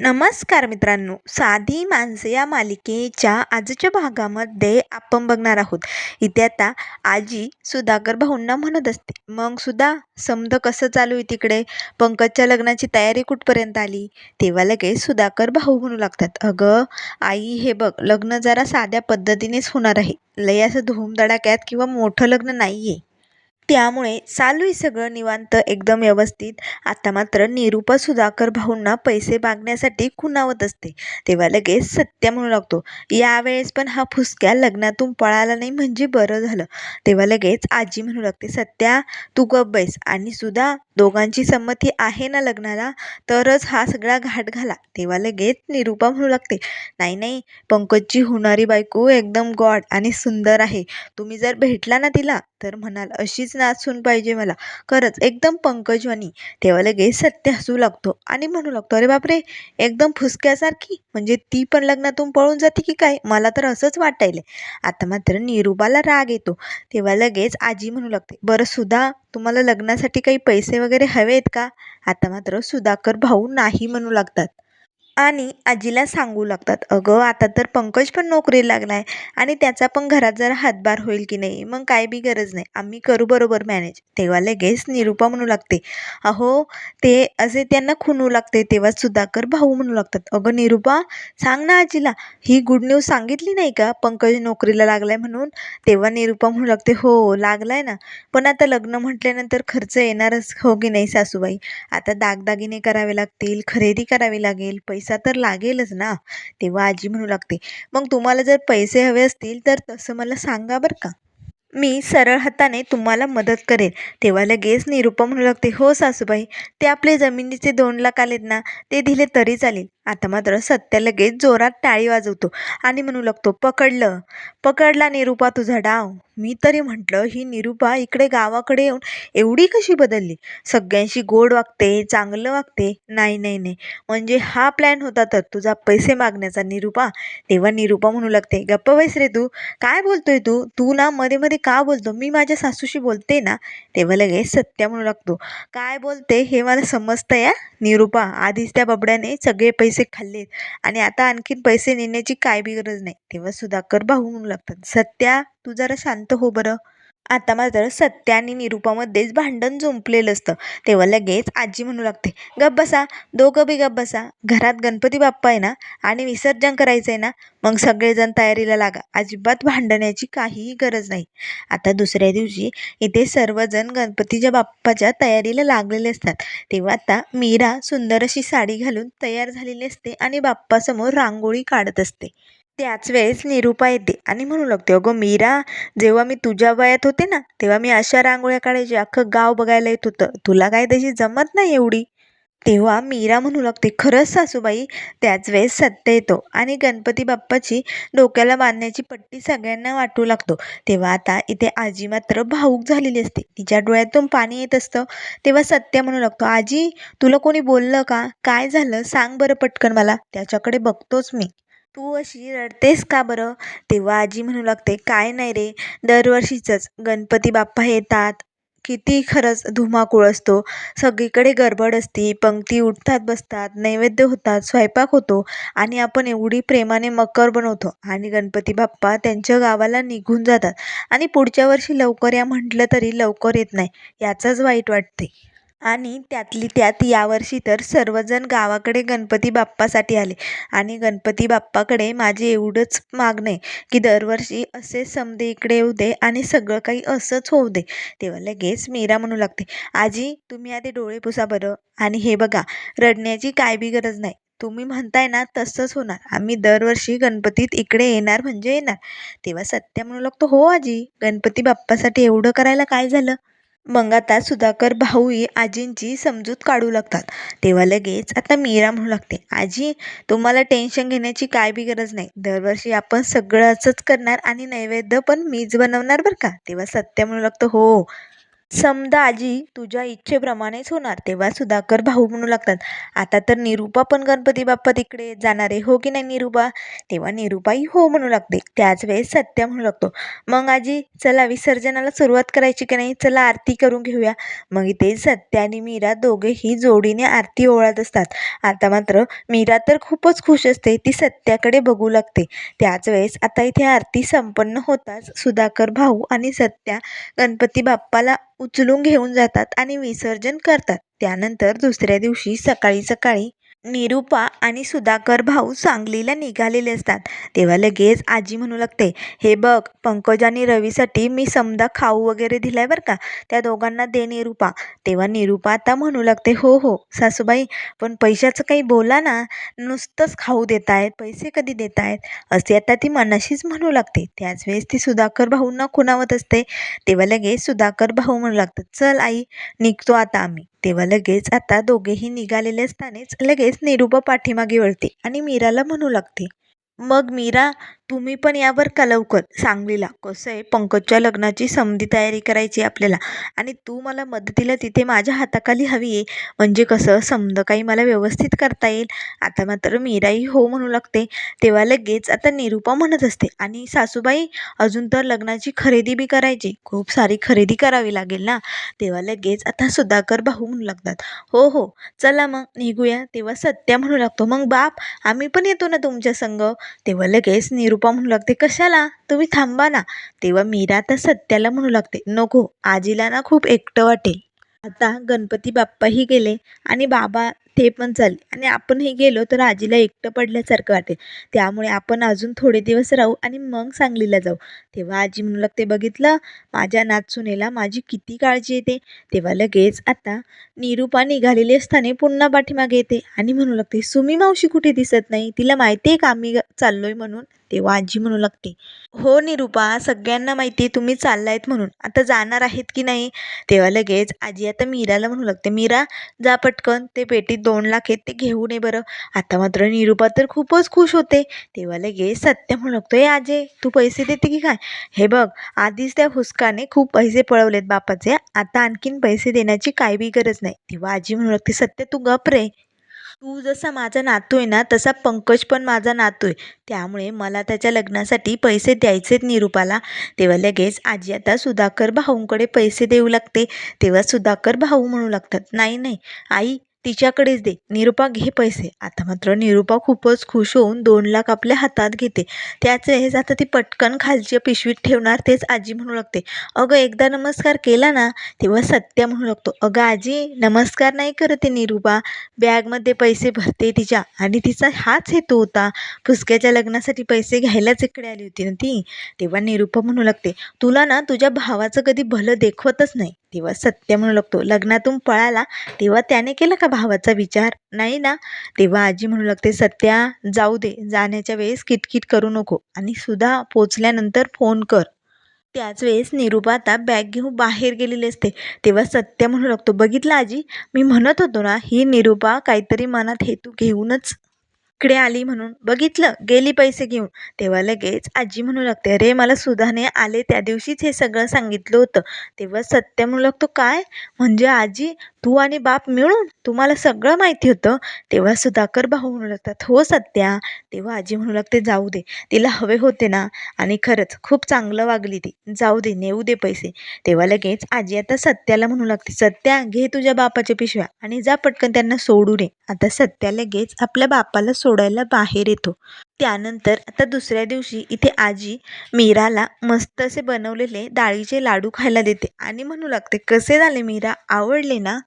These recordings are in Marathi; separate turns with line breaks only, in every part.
नमस्कार मित्रांनो. साधी माणसे या मालिकेच्या आजच्या भागामध्ये आपण बघणार आहोत. इथे आता आजी सुधाकर भाऊंना म्हणत असते. मग सुद्धा समद कसं चालू आहे तिकडे? पंकजच्या लग्नाची तयारी कुठपर्यंत आली? तेव्हा लगेच सुधाकर भाऊ म्हणू लागतात. अगं आई हे बघ लग्न जरा साध्या पद्धतीनेच होणार आहे. लय असं धूमधडाक्यात किंवा मोठं लग्न नाही आहे त्यामुळे चालू आहे सगळं निवांत एकदम व्यवस्थित. आता मात्र निरुपा सुधाकर भाऊंना पैसे मागण्यासाठी खुणावत असते. तेव्हा लगेच सत्या म्हणू लागतो यावेळेस पण हा फुसक्या लग्नातून पळाला नाही म्हणजे बरं झालं. तेव्हा लगेच आजी म्हणू लागते सत्या तू गप्प बैस. आणि सुद्धा दोघांची संमती आहे ना लग्नाला? तरच हा सगळा घाट घाला. तेव्हा लगेच निरुपा म्हणू लागते नाही नाही पंकजची होणारी बायको एकदम गॉड आणि सुंदर आहे. तुम्ही जर भेटला ना तिला तर म्हणाल अशीच नाचून पाहिजे मला. खरंच एकदम पंकजवानी तेव्हा लगेच सत्य हसू लागतो आणि म्हणू लागतो अरे बापरे! एकदम फुसक्यासारखी? म्हणजे ती पण लग्नातून पळून जाते की काय? मला तर असंच वाटायलंय. आता मात्र निरुबाला राग येतो. तेव्हा लगेच आजी म्हणू लागते बरं सुद्धा तुम्हाला लग्नासाठी काही पैसे वगैरे हवे आहेत का? आता मात्र सुधाकर भाऊ नाही म्हणू लागतात. आणि आजीला सांगू लागतात अगं आता तर पंकज पण नोकरी लागला आहे आणि त्याचा पण घरात जरा हातभार होईल की नाही? मग काय बी गरज नाही. आम्ही करू बरोबर मॅनेज तेव्हा लगेच निरुपा म्हणू लागते अहो ते असे त्यांना खुणू लागते तेव्हा सुधाकर भाऊ म्हणू लागतात. अगं निरुपा सांग ना आजीला. ही गुड न्यूज सांगितली नाही का? पंकज नोकरीला लागलाय म्हणून. तेव्हा निरुपा म्हणू लागते हो लागलाय ना. पण आता लग्न म्हटल्यानंतर खर्च येणारच हो की नाही सासूबाई? आता दागदागिने करावे लागतील खरेदी करावी लागेल पैसा तर लागेलच ना. तेव्हा आजी म्हणू लागते मग तुम्हाला जर पैसे हवे असतील तर तसं मला सांगा बरं का. मी सरळ हाताने तुम्हाला मदत करेन. तेव्हा लगेच निरुपा म्हणू लागते हो सासूबाई ते आपले जमिनीचे दोन लाख आलेत ना ते दिले तरी चालेल. आता मात्र सत्या लगेच जोरात टाळी वाजवतो आणि म्हणू लागतो पकडलं पकडला निरुपा तुझा डाव. मी तरी म्हटलं ही निरुपा इकडे गावाकडे येऊन एवढी कशी बदलली? सगळ्यांशी गोड वागते चांगलं वागते. नाही नाही नाही. म्हणजे हा प्लॅन होता तर तुझा पैसे मागण्याचा निरुपा. तेव्हा निरुपा म्हणू लागते गप्प बैस रे तू. काय बोलतोय तू? तू ना मध्ये मध्ये का बोलतो? मी माझ्या सासूशी बोलते ना. तेव्हा लगेच सत्या म्हणू लागतो काय बोलते हे मला समजतं या निरुपा? आधीच त्या बबड्याने सगळे पैसे खाल्लेत. आणि आता आणखीन पैसे नेण्याची काय बी गरज नाही. तेव्हा सुधाकर भाऊ म्हणू लागतात सत्या तू जरा शांत हो बरं. आता मात्र सत्या आणि निरूपामध्येच भांडण जुंपलेलं असतं. तेव्हा लगेच आजी म्हणू लागते गप बसा दोघं बी गप बसा. घरात गणपती बाप्पा आहे ना आणि विसर्जन करायचं आहे ना मग सगळेजण तयारीला लागा. अजिबात भांडण्याची काहीही गरज नाही. आता दुसऱ्या दिवशी इथे सर्वजण गणपतीच्या बाप्पाच्या तयारीला लागलेले असतात. तेव्हा आता मीरा सुंदर अशी साडी घालून तयार झालेली असते आणि बाप्पासमोर रांगोळी काढत असते. त्याच वेळेस निरुपा येते आणि म्हणू लागते अगं मीरा जेव्हा मी तुझ्या वयात होते ना तेव्हा मी अशा रांगोळ्या काढायची अख्खं गाव बघायला येत होतं. तुला काय तशी जमत नाही एवढी? तेव्हा मीरा म्हणू लागते खरंच सासूबाई त्याच वेळेस सत्य येतो आणि गणपती बाप्पाची डोक्याला बांधण्याची पट्टी सगळ्यांना वाटू लागतो. तेव्हा आता इथे आजी मात्र भाऊक झालेली असते. तिच्या डोळ्यातून पाणी येत असतं. तेव्हा सत्य म्हणू लागतो आजी तुला कोणी बोललं का? काय झालं? सांग बरं पटकन मला. त्याच्याकडे बघतोच मी. तू अशी रडतेस का बरं? तेव्हा आजी म्हणू लागते काय नाही रे दरवर्षीचंच गणपती बाप्पा येतात. किती खरंच धुमाकूळ असतो. सगळीकडे गडबड असती पंक्ती उठतात बसतात नैवेद्य होतात स्वयंपाक होतो आणि आपण एवढी प्रेमाने मकर बनवतो आणि गणपती बाप्पा त्यांच्या गावाला निघून जातात आणि पुढच्या वर्षी लवकर या म्हटलं तरी लवकर येत नाही याचंच वाईट वाटते. आणि त्यातली त्यात यावर्षी तर सर्वजण गावाकडे गणपती बाप्पासाठी आले. आणि गणपती बाप्पाकडे माझे एवढंच मागणं आहे की दरवर्षी असे समदे इकडे येऊ दे आणि सगळं काही असंच होऊ दे. तेव्हा लगेच मीरा म्हणू लागते आजी तुम्ही आधी डोळे पुसा बरं. आणि हे बघा रडण्याची काय बी गरज नाही. तुम्ही म्हणताय ना तसंच होणार. आम्ही दरवर्षी गणपतीत इकडे येणार म्हणजे येणार. तेव्हा सत्या म्हणू लागतो हो आजी गणपती बाप्पासाठी एवढं करायला काय झालं? मग आता सुधाकर भाऊही आजींची समजूत काढू लागतात. तेव्हा लगेच आता मीरा म्हणू लागते आजी तुम्हाला टेन्शन घेण्याची काय बी गरज नाही. दरवर्षी आपण सगळं असंच करणार आणि नैवेद्य पण मीच बनवणार बरं का? तेव्हा सत्य म्हणू लागतो हो समजा आजी तुझ्या इच्छेप्रमाणेच होणार तेव्हा सुधाकर भाऊ म्हणू लागतात. आता तर निरूपा पण गणपती बाप्पा तिकडे जाणार आहे हो की नाही निरूपा? तेव्हा निरूपाही हो म्हणू लागते. त्याच वेळेस सत्या म्हणू लागतो. मग आजी चला विसर्जनाला सुरुवात करायची की नाही? चला आरती करून घेऊया. मग इथे सत्या आणि मीरा दोघेही जोडीने आरती ओळत असतात. आता मात्र मीरा तर खूपच खुश असते ती सत्याकडे बघू लागते. त्याच वेळेस आता इथे आरती संपन्न होताच सुधाकर भाऊ आणि सत्या गणपती बाप्पाला उचलून घेऊन जातात आणि विसर्जन करतात. त्यानंतर दुसऱ्या दिवशी सकाळी सकाळी निरूपा आणि सुधाकर भाऊ सांगलीला निघालेले असतात. तेव्हा लगेच आजी म्हणू लागते हे बघ पंकज आणि रवीसाठी मी समजा खाऊ वगैरे दिलाय बरं का? त्या दोघांना दे निरूपा. तेव्हा निरूपा आता म्हणू लागते हो हो सासूबाई पण पैशाचं काही बोला ना. नुसतंच खाऊ देत आहेत पैसे कधी देत आहेत असे आता ती मनाशीच म्हणू लागते. त्याच वेळेस ती सुधाकर भाऊंना खुणावत असते. तेव्हा लगेच सुधाकर भाऊ म्हणू लागतात चल आई निघतो आता आम्ही. तेव्हा लगेच आता दोघेही निघालेले असतानाच लगेच निरूपा पाठीमागे वळते आणि मीराला म्हणू लागते मग मीरा तुम्ही पण यावर का लवकर सांगलीला. कसं आहे पंकजच्या लग्नाची समधी तयारी करायची आपल्याला. आणि तू मला मदतीला तिथे माझ्या हाताखाली हवी आहे. म्हणजे कसं समद काही मला व्यवस्थित करता येईल. आता मात्र मीराही हो म्हणू लागते. तेव्हा लगेच आता निरूपा म्हणत असते. आणि सासूबाई अजून तर लग्नाची खरेदी बी करायची. खूप सारी खरेदी करावी लागेल ना? तेव्हा लगेच आता सुधाकर भाऊ म्हणू लागतात. हो हो चला मग निघूया. तेव्हा सत्या म्हणू लागतो. मग बाप आम्ही पण येतो ना तुमच्या संग? तेव्हा लगेच निरूप म्हणू लागते कशाला? तुम्ही थांबा ना. तेव्हा मीरा तर सत्याला म्हणू लागते नको आजीला ना खूप एकटं वाटेल. आता गणपती बाप्पाही गेले आणि बाबा ते पण चालले. आणि आपणही गेलो तर आजीला एकटं पडल्यासारखं वाटेल त्यामुळे आपण अजून थोडे दिवस राहू आणि मग सांगलीला जाऊ. तेव्हा आजी म्हणू लागते बघितलं माझ्या नातसुनेला माझी किती काळजी येते. तेव्हा लगेच आता निरूपा निघालेली असताना पुन्हा पाठीमागे येते. आणि म्हणू लागते सुमी मावशी कुठे दिसत नाही? तिला माहिती आहे का आम्ही चाललोय म्हणून? तेव्हा आजी म्हणू लागते हो निरूपा सगळ्यांना माहिती आहे तुम्ही चाललायत म्हणून. आता जाणार आहेत की नाही? तेव्हा लगेच आजी आता मीराला म्हणू लागते मीरा जा पटकन. ते पेटीत दोन लाख आहेत ते घेऊन ये बरं. आता मात्र निरूपा तर खूपच खुश होते. तेव्हा लगेच सत्य म्हणू लागतो आजे तू पैसे देते की काय? हे बघ आधीच त्या हुसकाने खूप पैसे पळवलेत बापाचे. आता आणखीन पैसे देण्याची काही बी गरज नाही. तेव्हा आजी म्हणू लागते सत्य तू गप रे. तू जसा माझा नातू आहे ना तसा पंकज पण माझा नातू आहे. त्यामुळे मला त्याच्या लग्नासाठी पैसे द्यायचेत निरूपाला. तेव्हा लगेच आजी आता सुधाकर भाऊंकडे पैसे देऊ लागते. तेव्हा सुधाकर भाऊ म्हणू लागतात नाही नाही आई तिच्याकडेच दे. निरूपा घे पैसे. आता मात्र निरूपा खूपच खुश होऊन दोन लाख आपल्या हातात घेते. त्याच वेळेस आता ती पटकन खालच्या पिशवीत ठेवणार तेच आजी म्हणू लागते. अगं एकदा नमस्कार केला ना तेव्हा सत्या म्हणू लागतो. अगं आजी नमस्कार नाही करत निरुपा निरूपा. बॅगमध्ये पैसे भरते तिच्या. आणि तिचा हाच हेतू होता. फुसक्याच्या लग्नासाठी पैसे घ्यायलाच इकडे आली होती ना ती. तेव्हा निरूपा म्हणू लागते तुला ना तुझ्या भावाचं कधी भलं देखवतच नाही. तेव्हा सत्य म्हणू लागतो लग्नातून पळाला तेव्हा त्याने केलं का भावाचा विचार. नाही ना तेव्हा आजी म्हणू लागते सत्या जाऊ दे जाण्याच्या वेळेस किटकिट करू नको आणि सुद्धा पोचल्यानंतर फोन कर. त्याच वेळेस निरूपा आता बॅग घेऊन बाहेर गेलेली असते. तेव्हा सत्य म्हणू लागतो बघितलं आजी? मी म्हणत होतो ना ही निरूपा काहीतरी मनात हेतू घेऊनच इकडे आली म्हणून. बघितलं गेली पैसे घेऊन. तेव्हा लगेच आजी म्हणू लागते अरे मला सुधाने आले त्या दिवशीच हे सगळं सांगितलं होतं. तेव्हा सत्य म्हणू लागतो काय? म्हणजे आजी तू आणि बाप मिळून तुम्हाला सगळं माहिती होतं. तेव्हा सुधाकर भाऊ म्हणू लागतात हो सत्या. तेव्हा आजी म्हणू लागते जाऊ दे तिला हवे होते ना. आणि खरंच खूप चांगलं वागली ती. जाऊ दे नेऊ दे पैसे. तेव्हा लगेच आजी आता सत्याला म्हणू लागते सत्या घे तुझ्या बापाच्या पिशव्या आणि जा पटकन त्यांना सोडू दे. आता सत्या लगेच आपल्या बापाला सोडायला बाहेर येतो. त्यानंतर आता दुसऱ्या दिवशी इथे आजी मीराला मस्त असे बनवलेले डाळीचे लाडू खायला देते आणि म्हणू लागते कसे झाले मीरा? आवडले ना?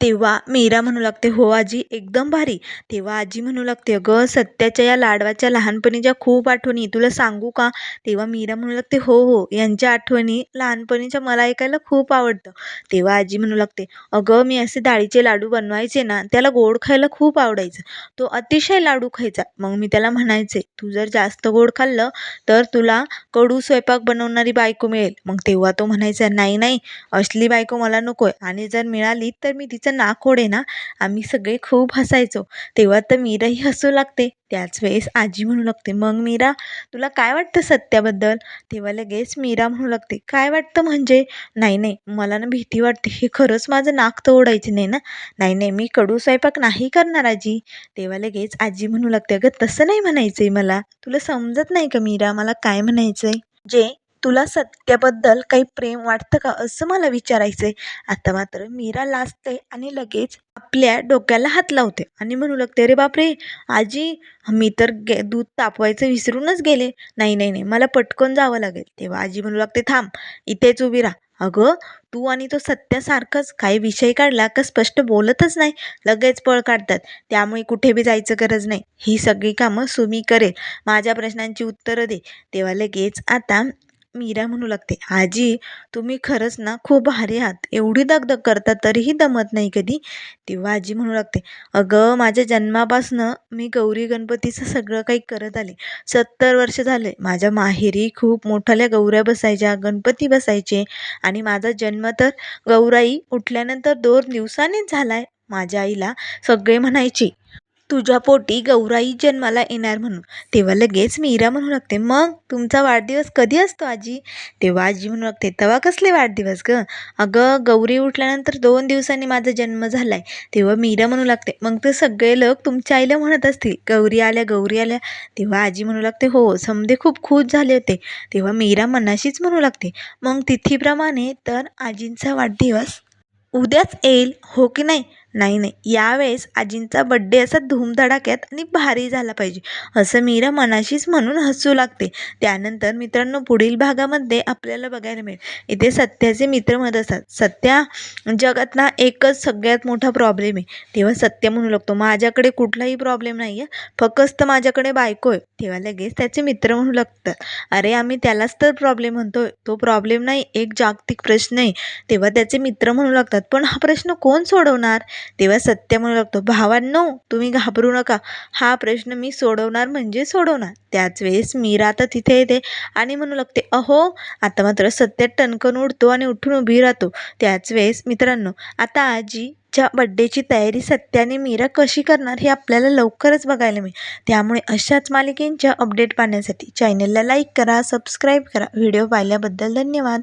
तेव्हा मीरा म्हणू लागते हो आजी एकदम भारी. तेव्हा आजी म्हणू लागते अगं सत्याच्या या लाडवाच्या लहानपणीच्या खूप आठवणी तुला सांगू का? तेव्हा मीरा म्हणू लागते हो हो यांच्या आठवणी लहानपणीच्या मला ऐकायला खूप आवडतं. तेव्हा आजी म्हणू लागते अगं मी असे डाळीचे लाडू बनवायचे ना त्याला गोड खायला खूप आवडायचं. तो अतिशय लाडू खायचा. मग मी त्याला म्हणायचे तू जर जास्त गोड खाल्लं तर तुला कडू स्वयंपाक बनवणारी बायको मिळेल. मग तेव्हा तो म्हणायचा नाही नाही असली बायको मला नको आहे आणि जर मिळाली तर मी तिचं तिचं नाक ओढे ना आम्ही सगळे खूप हसायचो. तेव्हा तर मीराही हसू लागते. त्याच वेळेस आजी म्हणू लागते मग मीरा तुला काय वाटतं सत्याबद्दल? तेव्हा लगेच मीरा म्हणू लागते काय वाटतं म्हणजे? नाही नाही मला ना भीती वाटते. हे खरंच माझं नाक तर ओढायचं नाही ना. नाही नाही मी कडू स्वयंपाक नाही करणार आजी. तेव्हा लगेच आजी म्हणू लागते अगं तसं नाही म्हणायचंय मला. तुला समजत नाही का मीरा मला काय म्हणायचंय? जे तुला सत्याबद्दल काही प्रेम वाटतं का? असं मला विचारायचंय. आता मात्र मीरा लाजते आणि लगेच आपल्या डोक्याला हात लावते आणि म्हणू लागते अरे बापरे! आजी मी तर गे दूध तापवायचं विसरूनच गेले. नाही नाही नाही मला पटकन जावं लागेल. तेव्हा आजी म्हणू लागते थांब इथेच उभी राहा. अगं तू आणि तो सत्यासारखंच काही विषय काढला का स्पष्ट बोलतच नाही? लगेच पळ काढतात. त्यामुळे कुठे बी जायचं गरज नाही. ही सगळी कामं सुमी करेल. माझ्या प्रश्नांची उत्तरं दे. तेव्हा लगेच आता मीरा म्हणू लागते आजी तुम्ही खरंच ना खूप भारी आहात. एवढी दगदग करता तरीही दमत नाही कधी? तेव्हा आजी म्हणू लागते अगं माझ्या जन्मापासनं मी गौरी गणपतीचं सगळं काही करत आले. सत्तर वर्ष झाले. माझ्या माहेरी खूप मोठाल्या गौऱ्या बसायच्या गणपती बसायचे आणि माझा जन्म तर गौराई उठल्यानंतर दोन दिवसांनीच झाला आहे माझ्या आईला सगळे म्हणायचे तुझ्या पोटी गौराई जन्माला येणार म्हणून. तेव्हा लगेच मीरा म्हणू लागते मग तुमचा वाढदिवस कधी असतो आजी? तेव्हा आजी म्हणू लागते तेव्हा कसले वाढदिवस ग? अगं गौरी उठल्यानंतर दोन दिवसांनी माझा जन्म झाला आहे तेव्हा मीरा म्हणू लागते मग ते सगळे लोक तुमच्या आईला म्हणत असतील गौरी आल्या गौरी आल्या. तेव्हा आजी म्हणू लागते हो समधे खूप खुश झाले होते. तेव्हा मीरा मनाशीच म्हणू लागते मग तिथीप्रमाणे तर आजींचा वाढदिवस उद्याच येईल हो की नाही? नाही नाही. यावेळेस आजींचा बड्डे असा धूमधडाक्यात आणि भारी झाला पाहिजे असं मीरा मनाशीच म्हणून हसू लागते. त्यानंतर मित्रांनो पुढील भागामध्ये आपल्याला बघायला मिळेल. इथे सत्याचे मित्र मत असतात. सत्या जगात ना एकच सगळ्यात मोठा प्रॉब्लेम आहे. तेव्हा सत्य म्हणू लागतो माझ्याकडे कुठलाही प्रॉब्लेम नाही आहे फक्त माझ्याकडे बायको आहे. तेव्हा लगेच त्याचे मित्र म्हणू लागतात अरे आम्ही त्यालाच तर प्रॉब्लेम म्हणतोय. तो प्रॉब्लेम नाही एक जागतिक प्रश्न आहे. तेव्हा त्याचे मित्र म्हणू लागतात पण हा प्रश्न कोण सोडवणार? तेव्हा सत्य म्हणू लागतो. भावांनो तुम्ही घाबरू नका. हा प्रश्न मी सोडवणार म्हणजे सोडवणार. त्याच वेळेस मीरा आता तिथे येते आणि म्हणू लागते अहो आता मात्र सत्य टणकन उडतो आणि उठून उभी राहतो. त्याच वेळेस मित्रांनो आता आजीच्या बड्डेची तयारी सत्याने मीरा कशी करणार हे आपल्याला लवकरच बघायला मिळेल. त्यामुळे अशाच मालिकेंच्या अपडेट पाहण्यासाठी चॅनलला लाईक करा सबस्क्राईब करा. व्हिडिओ पाहिल्याबद्दल धन्यवाद.